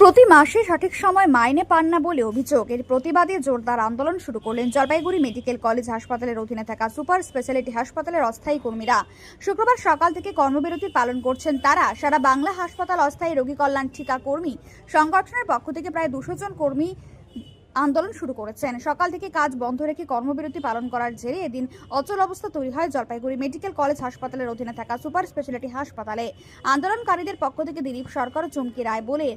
প্রতি মাসে সঠিক সময় মাইনে পান না বলে অভিযোগ। এর প্রতিবাদে জোরদার আন্দোলন শুরু করলেন জলপাইগুড়ি মেডিকেল কলেজ হাসপাতালের অধীনে থাকা সুপার স্পেশালিটি হাসপাতালের অস্থায়ী কর্মীরা। শুক্রবার সকাল থেকে কর্মবিরতি পালন করছেন তারা। সারা বাংলা হাসপাতাল অস্থায়ী রোগী কল্যাণ ঠিকা কর্মী। সংগঠনের পক্ষ থেকে প্রায় দুশো জন কর্মী আন্দোলন শুরু করেছেন। সকাল থেকে কাজ বন্ধ রেখে কর্মবিরতি পালন করার জেরে এদিন অচল অবস্থা তৈরি হয় জলপাইগুড়ি মেডিকেল কলেজ হাসপাতালের অধীনে থাকা সুপার স্পেশালিটি হাসপাতালে। আন্দোলনকারীদের পক্ষ থেকে দিলীপ সরকার চুমকি রায় বলে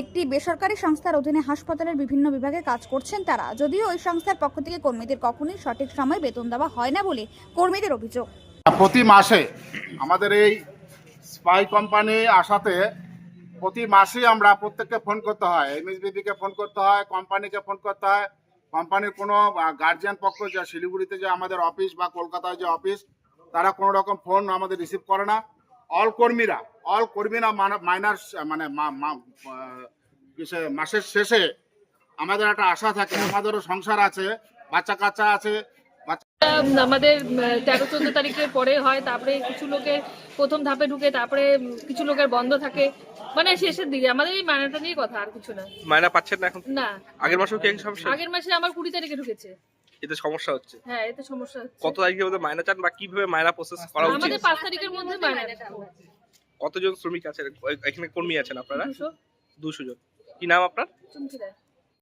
একটি বেসরকারি সংস্থার অধীনে হাসপাতালের বিভিন্ন বিভাগে কাজ করছেন তারা। যদিও ওই সংস্থার পক্ষ থেকে কর্মীদের কখনোই সঠিক সময় বেতন দেওয়া হয় না বলে কর্মীদের অভিযোগ। প্রতি মাসে আমাদের এই স্পাই কোম্পানি আসাতে প্রতি মাসেই আমরা প্রত্যেককে ফোন করতে হয়। এমএসবিবিকে ফোন করতে হয়, কোম্পানিকে ফোন করতে হয়। কোম্পানির কোনো গার্জিয়ান পক্ষ যা শিলিগুড়িতে যে আমাদের অফিস বা কলকাতায় যে অফিস তারা কোনো রকম ফোন আমাদের রিসিভ করে না। অল কর্মীরা অল কর্মীরা মাইনার মানে মা- মা- আহ, কিসে- মাসের শেষে আমাদের একটা আশা থাকে আমাদেরও সংসার আছে বাচ্চা কাচ্চা আছে আমাদের তেরো চোদ্দ তারিখের পরে হয় তারপরে কিছু লোকের প্রথম ধাপে ঢুকে তারপরে কিছু লোকের বন্ধ থাকে মানে শেষের দিকে আমাদের এই মায়নাটা নিয়ে কথা আর কিছু না। মায়না পাচ্ছেন না এখন? না। আগের মাসেও কি সমস্যা? আগের মাসে আমার কুড়ি তারিখে ঢুকেছে। এতে সমস্যা হচ্ছে। হ্যাঁ এতে সমস্যা হচ্ছে। কত তারিখের মধ্যে মাইনা চান বা কীভাবে মাইনা প্রসেস করা উচিত? আমাদের 5 তারিখের মধ্যে মায়নাটা কতজন শ্রমিক আছেন? এখানে কর্মী আছেন আপনারা? দুশো। দুশো জন। কি নাম আপনার? চুমকি